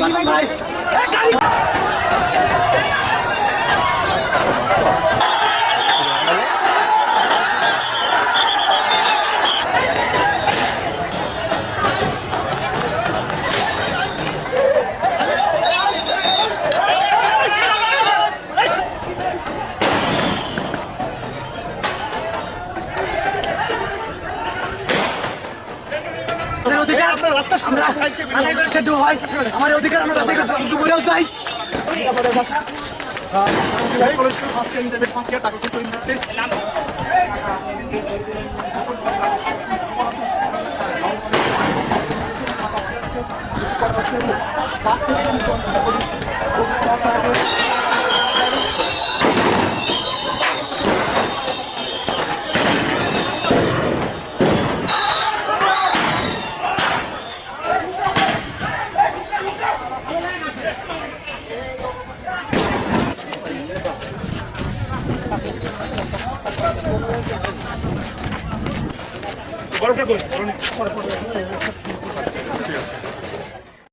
ভাই। অধিকার আমরা রাস্তা আমরা আদায় করে হয় আমাদের অধিকার আমরা রাস্তায় কাজ করেও চাই বরফটা কই